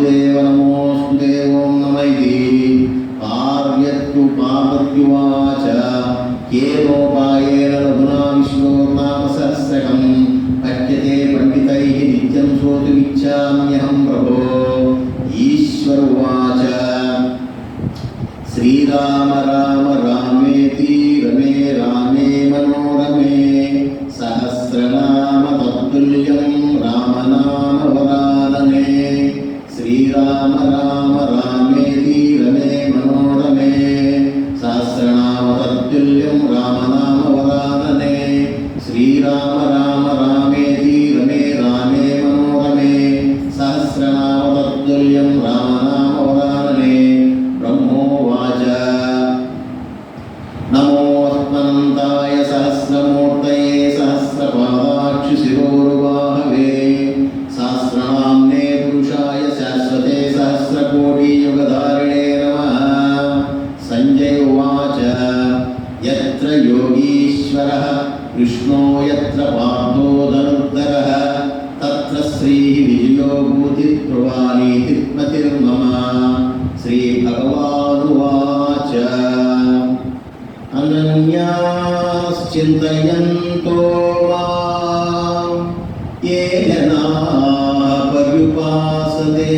श्रीवासुदेव नमोऽस्तु ते ॐ नम इति पार्यत्युपापत्युवाच केनोपायेन लघुना विष्णो नाम सहस्रकं पठ्यते पण्डितैः नित्यं श्रोतुमिच्छाम्यहं प्रभो ईश्वर उवाच श्रीराम राम రామ రామేతి రమే రామే మనోరమే సహస్రనామతత్తుల్యం రామనామవరాననే బ్రహ్మోవాచ నమోస్మనంతాయ సహస్రమూర్తయే సహస్రపాదాక్షి శిరోరువాహవే సహస్రనామ్నే పురుషాయ శాశ్వతే సహస్రకోటియుగధారిణే నమ సంజయ ఉవాచ యత్ర యోగీశ్వర कृष्णो यत्र पार्थो धनुर्धरः तत्र श्रीः विजयो भूतिर्प्रवालीतिर्मतिर्मम श्रीभगवानुवाच। अनन्याश्चिन्तयन्तो ये जनाः पर्युपासते।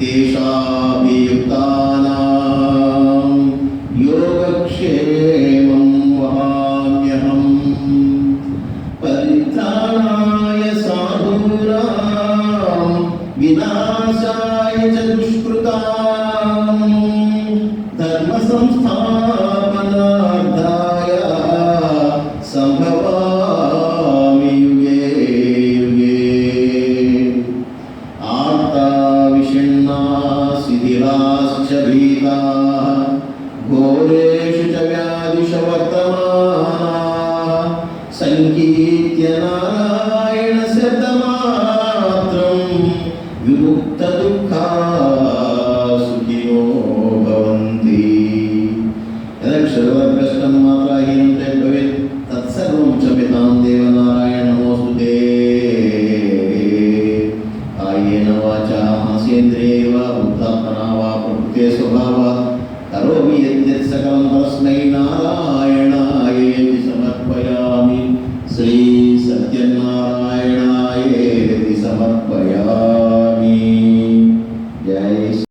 तेषाभियुक्तानां योगक्षेमं വിനാശായ ദുഷ്കൃതാം ധർമ്മസംസ്ഥാപനാർത്ഥായ സംഭവാമി യുഗേ യുഗേ. ആർത്താ വിഷണ്ണാ ശിഥിലാശ്ച विमुक्तदुःखा सुखिनो भवन्ति यदक्षरवद्भ्रष्टं मात्राहीनं ते भवेत्, तत्सर्वं क्षम्यतां देवनारायण नमोऽस्तु ते। कायेन वाचा मासेन्द्रिये वा बुद्धात्मना वा प्रकृते स्वभावात् करोमि यद्यत् सकलं तस्मै नारायणायेति